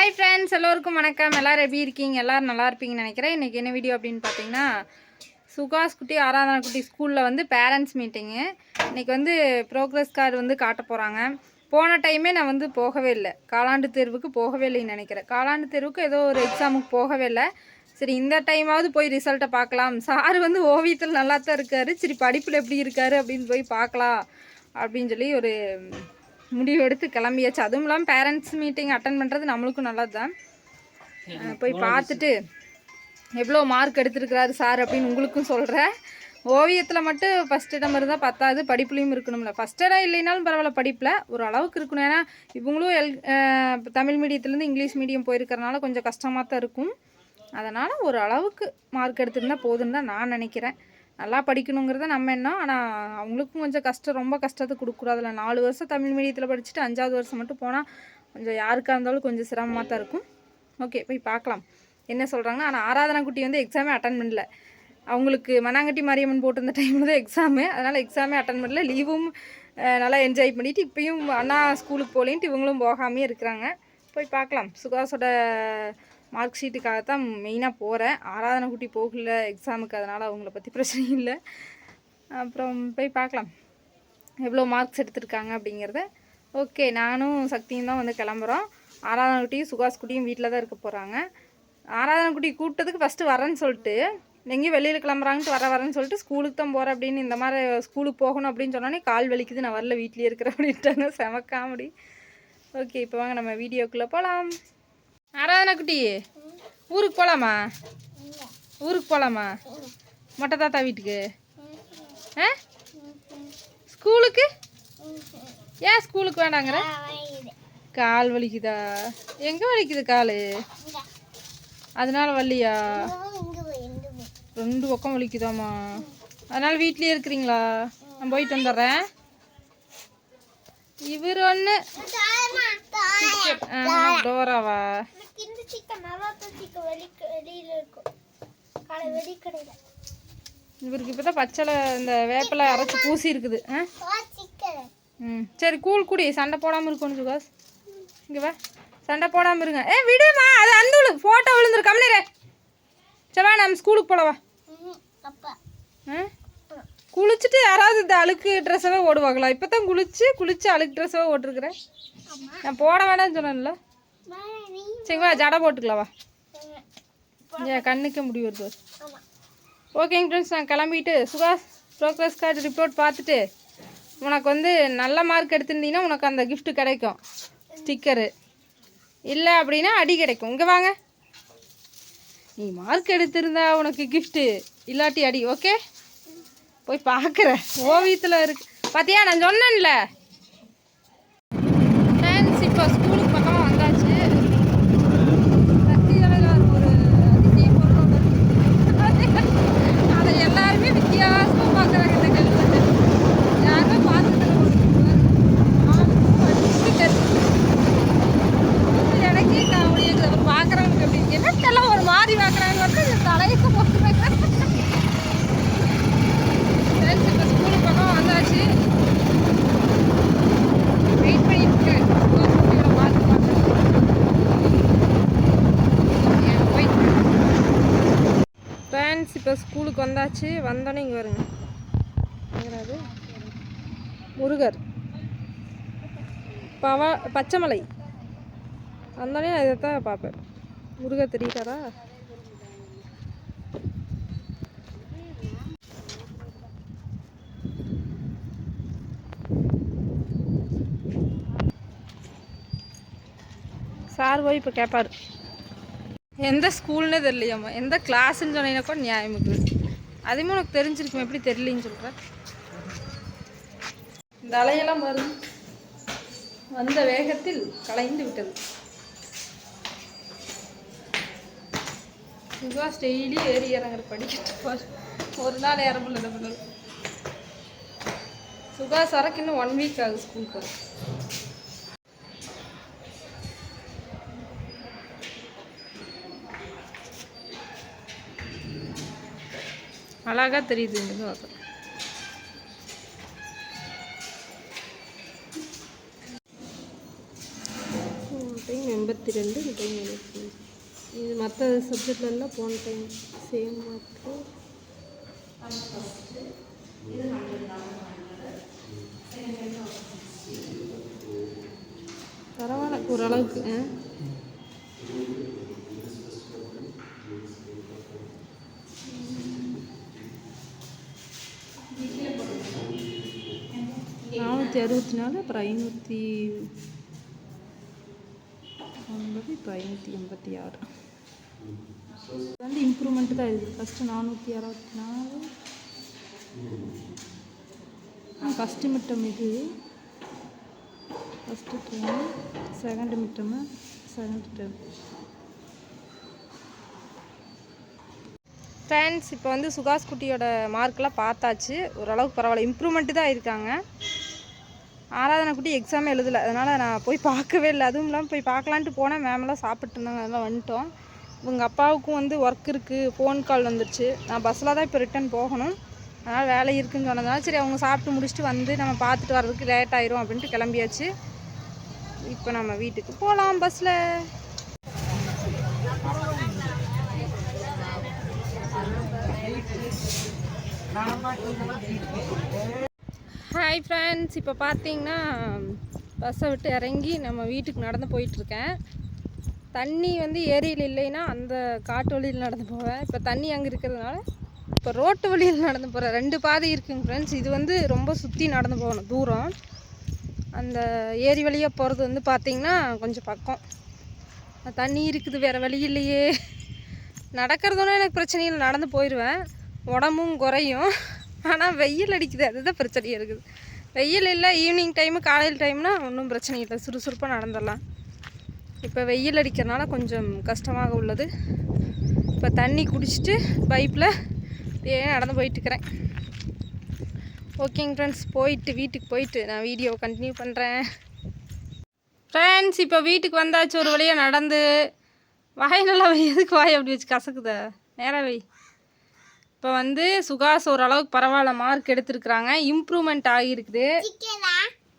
Hi friends எல்லோருக்கும் வணக்கம். எல்லோரும் எப்படி இருக்கீங்க? எல்லோரும் நல்லா இருப்பீங்கன்னு நினைக்கிறேன். இன்றைக்கி என்ன வீடியோ அப்படின்னு பார்த்தீங்கன்னா சுகாஸ் குட்டி ஆராதனா குட்டி ஸ்கூலில் வந்து பேரண்ட்ஸ் மீட்டிங்கு இன்றைக்கி வந்து ப்ரோக்ரஸ் கார்டு வந்து காட்ட போகிறாங்க போன டைமே நான் வந்து போகவே இல்லை. காலாண்டு தேர்வுக்கு போகவே இல்லைன்னு நினைக்கிறேன். காலாண்டு தேர்வுக்கு ஏதோ ஒரு எக்ஸாமுக்கு போகவே இல்லை. சரி இந்த டைமாவது போய் ரிசல்ட்டை பார்க்கலாம். சார் வந்து ஓவியத்தில் நல்லா தான் இருக்கார். சரி படிப்பில் எப்படி இருக்காரு அப்படின்னு போய் பார்க்கலாம் அப்படின்னு சொல்லி ஒரு முடிவு எடுத்து கிளம்பியாச்சு. அதுவும் இல்லாமல் பேரண்ட்ஸ் மீட்டிங் அட்டன் பண்ணுறது நம்மளுக்கும் நல்லது தான் போய் பார்த்துட்டு எவ்வளோ மார்க் எடுத்திருக்கிறாரு சார் அப்படின்னு உங்களுக்கும் சொல்கிறேன் ஓவியத்தில் மட்டும் ஃபஸ்ட் இடம் இருந்தால் பத்தாது படிப்புலையும் இருக்கணும்ல. ஃபஸ்ட் இடம் இல்லைனாலும் பரவாயில்ல படிப்பில் ஒரு அளவுக்கு இருக்கணும். ஏன்னா இவங்களும் எல் தமிழ் மீடியத்துலேருந்து இங்கிலீஷ் மீடியம் போயிருக்கறனால கொஞ்சம் கஷ்டமாக தான் இருக்கும். அதனால் ஒரு அளவுக்கு மார்க் எடுத்திருந்தா போதுன்னு தான் நான் நினைக்கிறேன். நல்லா படிக்கணுங்கிறத நம்ம என்ன ஆனால் அவங்களுக்கும் கொஞ்சம் கஷ்டம் ரொம்ப கஷ்டத்தை கொடுக்கக்கூடாதுல நாலு வருஷம் தமிழ் மீடியத்தில் படிச்சுட்டு அஞ்சாவது வருஷம் மட்டும் போனால் கொஞ்சம் யாருக்காக இருந்தாலும் கொஞ்சம் சிரமமாக தான் இருக்கும். ஓகே போய் பார்க்கலாம். என்ன சொல்கிறாங்கன்னா ஆனால் ஆராதனா குட்டி வந்து எக்ஸாமே அட்டன் பண்ணல. அவங்களுக்கு மண்ணாங்கட்டி மாரியம்மன் போட்டிருந்த டைமில் தான் எக்ஸாமு அதனால் எக்ஸாமே அட்டன் பண்ணல. லீவும் நல்லா என்ஜாய் பண்ணிவிட்டு இப்போயும் அண்ணா ஸ்கூலுக்கு போகலேன்ட்டு இவங்களும் போகாமே இருக்கிறாங்க. போய் பார்க்கலாம். சுகாசோட மார்க் ஷீட்டுக்காக தான் மெயினாக போகிறேன் ஆராதனை குட்டி போகல எக்ஸாமுக்கு அதனால் அவங்கள பற்றி பிரச்சனை இல்லை. அப்புறம் போய் பார்க்கலாம். எவ்வளோ மார்க்ஸ் எடுத்திருக்காங்க அப்படிங்கிறத. ஓகே நானும் சக்தியும் தான் வந்து கிளம்புறோம். ஆராதனை குட்டியும் சுகாஸ் குட்டியும் வீட்டில் தான் இருக்க போகிறாங்க ஆராதனை குட்டி கூப்பிட்டதுக்கு ஃபஸ்ட்டு வரேன்னு சொல்லிட்டு எங்கேயும் வெளியில் கிளம்புறாங்கன்ட்டு வர வரேன்னு சொல்லிட்டு ஸ்கூலுக்கு தான் போகிறேன் அப்படின்னு இந்த மாதிரி ஸ்கூலுக்கு போகணும் அப்படின்னு சொன்னோன்னே கால் வலிக்குது நான் வரல வீட்லேயே இருக்கிறேன் அப்படின்ட்டாங்க. செம காமெடி ஓகே இப்போ வாங்க நம்ம வீடியோக்குள்ளே போகலாம் ஆராதனா குட்டி ஊருக்கு போகலாமா ஊருக்கு போகலாமா மொட்டை தாத்தா வீட்டுக்கு? ஆ? ஸ்கூலுக்கு? ஏன் ஸ்கூலுக்கு வேண்டாங்கிற கால் வலிக்குதா? எங்கே வலிக்குது கால்? அதனால வலியா? ரெண்டு பக்கம் வலிக்குதாம்மா. அதனால வீட்லயே இருக்கிறீங்களா? நான் போயிட்டு வந்துடுறேன். இவர் ஒன்று டோராவா? சிக்கன் நல்லா சிக்கன் வெளி வெளியில இருக்கும் கடை வெளி கடையில இவருக்கு இப்போ தான் பச்சளை இந்த வேப்பிலை அரைச்சி பூசி இருக்குது. ஆ? ம் சரி கூழ் குடி. சண்டை போடாமல் இருக்கணும் சுகாஸ் இங்கே வா. சண்டை போடாமல் இருங்க. ஏ விடுமா அது அந்த விழு ஃபோட்டோ விழுந்துரு கம்னிரே சரி வா நம்ம ஸ்கூலுக்கு போல வா. அப்பா. ஆ? குளிச்சுட்டு யாராவது இந்த அழுக்கு ட்ரெஸ்ஸவே ஓடுவாங்களா? இப்போ தான் குளிச்சு குளிச்சு அழுக்கு ட்ரெஸ்ஸவே ஓட்டிருக்கிறேன். நான் போட வேணாம்னு சொன்னேன்ல. சரி வா ஜடை போட்டுக்கலாம் வா. ஏன் கண்ணுக்கே முடி வருது. ஓகேங்க ஃப்ரெண்ட்ஸ் நான் கிளம்பிட்டு சுகாஷ் ப்ரோக்ரஸ் கார்டு ரிப்போர்ட் பார்த்துட்டு உனக்கு வந்து நல்ல மார்க் எடுத்திருந்தீங்கன்னா உனக்கு அந்த கிஃப்ட்டு கிடைக்கும். ஸ்டிக்கரு இல்லை அப்படின்னா அடி கிடைக்கும். இங்கே வாங்க. நீ மார்க் எடுத்திருந்தா உனக்கு கிஃப்ட்டு இல்லாட்டி அடி ஓகே போய் பார்க்குறேன். ஓவியத்தில் இருக்கு. பார்த்தியா நான் சொன்னேன்ல. ஃப்ரெண்ட்ஸ் இப்போ ஸ்கூலுக்கு பக்கமாக வந்தாச்சு சக்தி தலைவர் ஒரு அதிசய பொருள் ஒன்று இருக்கு. அதை எல்லாருமே வித்தியாசமா பார்க்குறாங்க இந்த கல்வெட்டு யாருமே பார்த்துட்டு எனக்கே காமெடி இருக்குது அவர் பார்க்குறவங்க அப்படி என்னத்தெல்லாம் ஒரு மாதிரி பார்க்குறாங்க வந்து தலையக்க போட்டுறாங்க ஃப்ரெண்ட்ஸ் இப்போ ஸ்கூலுக்கு பக்கம் வந்தாச்சு வெயிட் பண்ணிட்டு இருக்கேன் குட்டியோட பார்த்து பார்த்து போய் ஃப்ரெண்ட்ஸ் இப்போ ஸ்கூலுக்கு வந்தாச்சு வந்தோடனே இங்கே வருங்க. எங்கிறது முருகர். பவ பச்சைமலை. வந்தோடனே நான் இதை தான் பார்ப்பேன். முருகர் தெரியுதாரா சார் போய் இப்போ கேட்பார் எந்த ஸ்கூல்னே தெரியலையாம்மா எந்த கிளாஸ்ன்னு சொன்னீங்கன்னா கூட நியாயம் இருக்குது அதுவுமே உனக்கு தெரிஞ்சிருக்கும்? எப்படி தெரியலன்னு சொல்கிறேன் இந்த அலையெல்லாம் வரும் வந்த வேகத்தில் கலைந்து விட்டது. சுகாஸ் டெய்லி ஏறி இறங்குற படிக்கிட்டு ஒரு நாள் ஏற முடியல இந்த இன்னும் ஒன் வீக் ஆகுது ஸ்கூலுக்கு அழகாக தெரியுது இந்த இது பார்க்க டைம் எண்பத்தி ரெண்டு இந்த டைம் எழுபத்தி இது மற்ற சப்ஜெக்ட்லலாம் போன டைம் சேம் மார்க்கு. பரவாயில்ல ஓரளவுக்கு ஆ அறுபத்தி நாலு அப்புறம் ஐநூற்றி ஒன்பது இப்போ ஐநூற்றி எண்பத்தி ஆறு. இது வந்து இம்ப்ரூவ்மெண்ட் தான் இருக்குது ஃபஸ்ட்டு நானூற்றி அறுபத்தி நாலு ஃபஸ்ட்டு மிட்டம் இது first term second midterm second term friends இப்போ வந்து சுகாஸ் குட்டியோட மார்க்கெலாம் பார்த்தாச்சு. ஓரளவுக்கு பரவாயில்ல. இம்ப்ரூவ்மெண்ட்டு தான் இருக்காங்க. ஆராதனை குட்டி எக்ஸாம் எழுதலை. அதனால் நான் போய் பார்க்கவே இல்லை. அதுவும் இல்லாமல் போய் பார்க்கலான்ட்டு போனேன். மேமெல்லாம் சாப்பிட்டு இருந்தாங்க அதெல்லாம் வந்துட்டோம். உங்கள் அப்பாவுக்கும் வந்து ஒர்க் இருக்குது ஃபோன் கால் வந்துருச்சு. நான் பஸ்ஸில் தான் இப்போ ரிட்டன் போகணும். அதனால் வேலை இருக்குன்னு சொன்னதுனால சரி அவங்க சாப்பிட்டு முடிச்சுட்டு வந்து நம்ம பார்த்துட்டு வர்றதுக்கு லேட் ஆயிரும் அப்படின்ட்டு கிளம்பியாச்சு. இப்போ நம்ம வீட்டுக்கு போகலாம் பஸ்ஸில் ஹாய் ஃப்ரெண்ட்ஸ் இப்போ பார்த்தீங்கன்னா பஸ்ஸை விட்டு இறங்கி நம்ம வீட்டுக்கு நடந்து போயிட்டுருக்கேன். தண்ணி வந்து ஏரியில் இல்லைன்னா அந்த காட்டு வழியில் நடந்து போவேன். இப்போ தண்ணி அங்கே இருக்கிறதுனால இப்போ ரோட்டு வழியில் நடந்து போகிறேன் ரெண்டு பாதை இருக்குங்க ஃப்ரெண்ட்ஸ் இது வந்து ரொம்ப சுற்றி நடந்து போகணும் தூரம். அந்த ஏரி வழியாக போகிறது வந்து பார்த்திங்கன்னா கொஞ்சம் பக்கம். தண்ணி இருக்குது வேறு வழி இல்லையே. நடக்கிறதுனா எனக்கு பிரச்சனை இல்லை நடந்து போயிடுவேன் உடம்பும் குறையும். ஆனால் வெயில் அடிக்குது. அதுதான் பிரச்சனையாக இருக்குது. வெயில் இல்லை ஈவினிங் டைமு காலையில் டைம்னா ஒன்றும் பிரச்சனை இல்லை. சுறுசுறுப்பாக நடந்துடலாம். இப்போ வெயில் அடிக்கிறனால கொஞ்சம் கஷ்டமாக உள்ளது. இப்போ தண்ணி குடிச்சிட்டு பைப்பில் அப்படியே நடந்து போயிட்டுருக்கிறேன். ஓகேங்க ஃப்ரெண்ட்ஸ் போயிட்டு வீட்டுக்கு போயிட்டு நான் வீடியோ கண்டினியூ பண்ணுறேன் ஃப்ரெண்ட்ஸ் இப்போ வீட்டுக்கு வந்தாச்சு ஒரு வழியாக நடந்து. வாய் நல்லா வை எதுக்கு வாய் அப்படி வச்சு கசக்குதா? நேராக வை. இப்போ வந்து சுகாஸ் ஓரளவுக்கு பரவாயில்ல மார்க் எடுத்திருக்கிறாங்க. இம்ப்ரூவ்மெண்ட் ஆகியிருக்குது.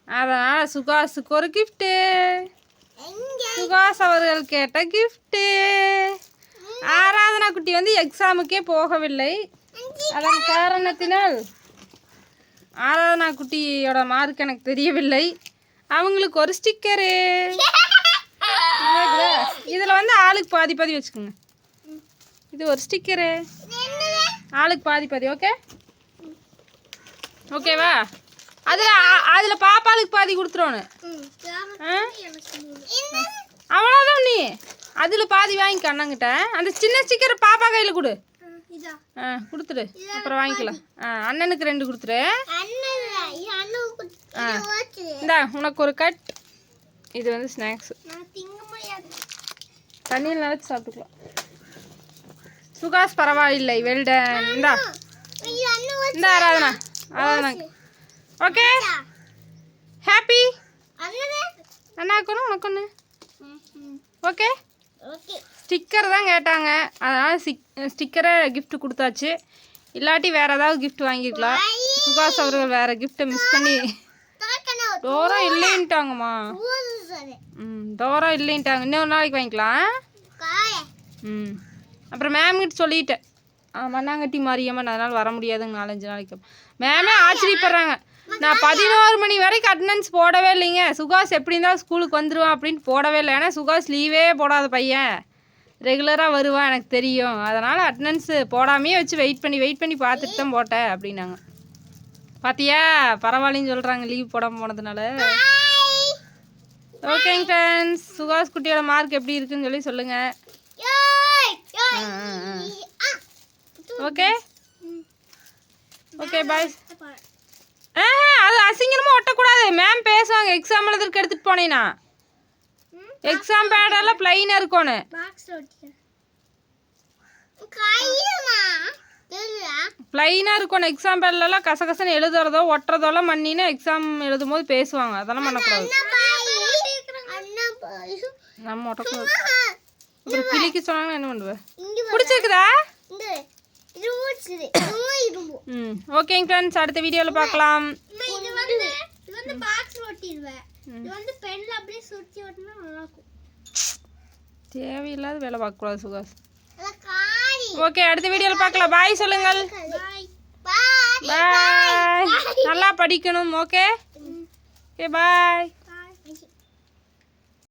அதனால் சுகாஸுக்கு ஒரு கிஃப்ட்டு சுகாஸ் அவர்கள் கேட்ட கிஃப்ட்டு ஆராதனா குட்டி வந்து எக்ஸாமுக்கே போகவில்லை. அதன் காரணத்தினால் ஆராதனா குட்டியோட மார்க் எனக்கு தெரியவில்லை. அவங்களுக்கு ஒரு ஸ்டிக்கரு இதில் வந்து ஆளுக்கு பாதி பாதி வச்சுக்கோங்க. இது ஒரு ஸ்டிக்கரு ஆளுக்கு பாதி பாதி ஓகே ஓகேவா அதில் அதில் பாப்பாளுக்கு பாதி கொடுத்துருவோன்னு அவ்வளோதான் நீ. அதில் பாதி வாங்கிக்க அண்ணங்கிட்ட. அந்த சின்ன ஸ்டிக்கரை பாப்பா கையில் கொடு. ஆ கொடுத்துடு. அப்புறம் வாங்கிக்கலாம். ஆ அண்ணனுக்கு ரெண்டு கொடுத்துரு ஆ. இந்தா உனக்கு ஒரு கட். இது வந்து ஸ்நாக்ஸ் தண்ணியில் நினச்சி சாப்பிட்டுக்கலாம். சுகாஸ் பரவாயில்லை. வெல்டன் இந்தா. இந்த ஆராதனா. ஆராதனா. ஓகே ஹாப்பி அண்ணாக்கு ஒன்று உனக்கு ஒன்று ஓகே ஸ்டிக்கர் தான் கேட்டாங்க. அதனால் ஸ்டிக் ஸ்டிக்கரை gift கொடுத்தாச்சு. இல்லாட்டி வேறு ஏதாவது gift வாங்கிக்கலாம் சுகாஸ் அவர்கள் வேறு கிஃப்ட்டை மிஸ் பண்ணி. டோரா இல்லைன்ட்டாங்கம்மா. ம் டோரா இல்லைன்ட்டாங்க. இன்னொரு நாளைக்கு வாங்கிக்கலாம் ம். அப்புறம் மேம் கிட்ட சொல்லிட்டேன். ஆ, மண்ணாங்கட்டி மாரியம்மன் அதனால் வர முடியாதுங்க நாலஞ்சு நாளைக்கு மேமே ஆச்சரியப்படுறாங்க. நான் பதினோரு மணி வரைக்கும் அட்டண்டன்ஸ் போடவே இல்லைங்க. சுகாஸ் எப்படி இருந்தாலும் ஸ்கூலுக்கு வந்துடுவான் அப்படின்ட்டு போடவே இல்லை. ஏன்னா சுகாஸ் லீவே போடாத பையன். ரெகுலராக வருவான் எனக்கு தெரியும். அதனால் அட்டண்டன்ஸ் போடாமையே வச்சு வெயிட் பண்ணி வெயிட் பண்ணி பார்த்துட்டு தான் போட்டேன் அப்படின்னாங்க. பாத்தியா? பரவாயில்லன்னு சொல்கிறாங்க லீவ் போடாமல் போனதுனால. ஓகேங்க ஃப்ரெண்ட்ஸ் சுகாஸ் குட்டியோட மார்க் எப்படி இருக்குன்னு சொல்லி சொல்லுங்கள் ஓகே ஓகே பாய் ஆ அது அசிங்கமாக ஒட்டக்கூடாது. மேம் பேசுவாங்க. எக்ஸாம் எழுதுறதுக்கு எடுத்துகிட்டு போனேன்னா எக்ஸாம் பேடெல்லாம் ப்ளைனாக இருக்கணும் ப்ளைனாக இருக்கணும் எக்ஸாம் பேட்லலாம் கசகசன்னு எழுதுறதோ ஒட்டுறதோலாம் பண்ணின்னு எக்ஸாம் எழுதும் போது பேசுவாங்க. அதெல்லாம் பண்ணக்கூடாது. நம்ம ஒட்டக்கூடாது. அப்புறம் கிளிக்கு சொன்னாங்கன்னா என்ன பண்ணுவேன் பிடிச்சிருக்குதா? ம் ஓகேங்க ஃப்ரெண்ட்ஸ் அடுத்த வீடியோவில் பார்க்கலாம். இது வந்து இது வந்து பாக்ஸ் ஒட்டிடுவேன் இது வந்து பென்ல அப்படியே சுத்தி ஒட்டினா நல்லா இருக்கும் தேவையில்லாத வேலை பார்க்கக்கூடாது சுகாஸ் ஓகே அடுத்த வீடியோவில் பார்க்கலாம். பாய் சொல்லுங்கள். பாய் நல்லா படிக்கணும் ஓகே ஓகே பாய்